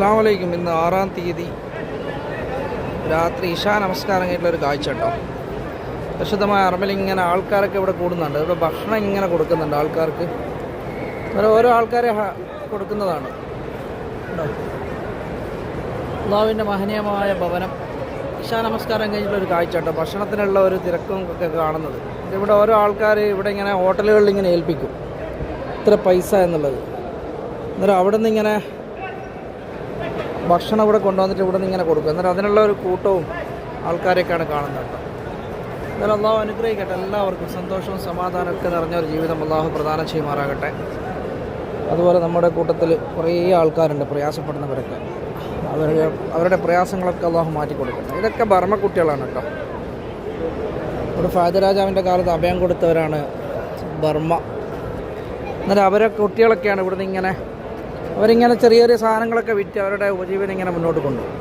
അസ്സാം വലൈക്കും ഇന്ന് ആറാം തീയതി രാത്രി ഇഷാ നമസ്കാരം കഴിഞ്ഞിട്ടുള്ള ഒരു കാഴ്ച കേട്ടോ. പ്രശുദ്ധമായ അറബിൽ ഇങ്ങനെ ആൾക്കാരൊക്കെ ഇവിടെ കൂടുന്നുണ്ട്. ഇവിടെ ഭക്ഷണം ഇങ്ങനെ കൊടുക്കുന്നുണ്ട് ആൾക്കാർക്ക്. അങ്ങനെ ഓരോ ആൾക്കാരെ കൊടുക്കുന്നതാണ്. കേട്ടോ. അള്ളാഹുവിന്റെ മഹനീയമായ ഭവനം ഇഷാ നമസ്കാരം കഴിഞ്ഞിട്ടുള്ള ഒരു കാഴ്ച കേട്ടോ. ഭക്ഷണത്തിനുള്ള ഒരു തിരക്കും ഒക്കെ കാണുന്നത്. ഇവിടെ ഓരോ ആൾക്കാർ ഇവിടെ ഇങ്ങനെ ഹോട്ടലുകളിൽ ഇങ്ങനെ ഏൽപ്പിക്കും. ഇത്ര പൈസ എന്നുള്ളത്. അന്നേരം അവിടെ നിന്ന് ഇങ്ങനെ ഭക്ഷണം ഇവിടെ കൊണ്ടുവന്നിട്ട് ഇവിടെ നിന്ന് ഇങ്ങനെ കൊടുക്കും. അന്നേരം അതിനുള്ള ഒരു കൂട്ടവും ആൾക്കാരെയൊക്കെയാണ് കാണുന്നത് കേട്ടോ. എന്നാലും അള്ളാഹു അനുഗ്രഹിക്കട്ടെ. എല്ലാവർക്കും സന്തോഷവും സമാധാനമൊക്കെ നിറഞ്ഞ ഒരു ജീവിതം അള്ളാഹു പ്രദാനം ചെയ്യുമാറാകട്ടെ. അതുപോലെ നമ്മുടെ കൂട്ടത്തിൽ കുറേ ആൾക്കാരുണ്ട് പ്രയാസപ്പെടുന്നവരൊക്കെ. അവരുടെ അവരുടെ പ്രയാസങ്ങളൊക്കെ അള്ളാഹു മാറ്റി കൊടുക്കട്ടെ. ഇതൊക്കെ ബർമ്മ കുട്ടികളാണ് കേട്ടോ. ഇവിടെ ഫാദരാജാവിന്റെ കാലത്ത് അഭയം കൊടുത്തവരാണ് ബർമ്മ എന്നാൽ അവരെ കുട്ടികളൊക്കെയാണ് ഇവിടുന്ന് ഇങ്ങനെ അവരിങ്ങനെ ചെറിയ ചെറിയ സാധനങ്ങളൊക്കെ വിറ്റ് അവരുടെ ഉപജീവനം ഇങ്ങനെ മുന്നോട്ട് കൊണ്ടുപോകും.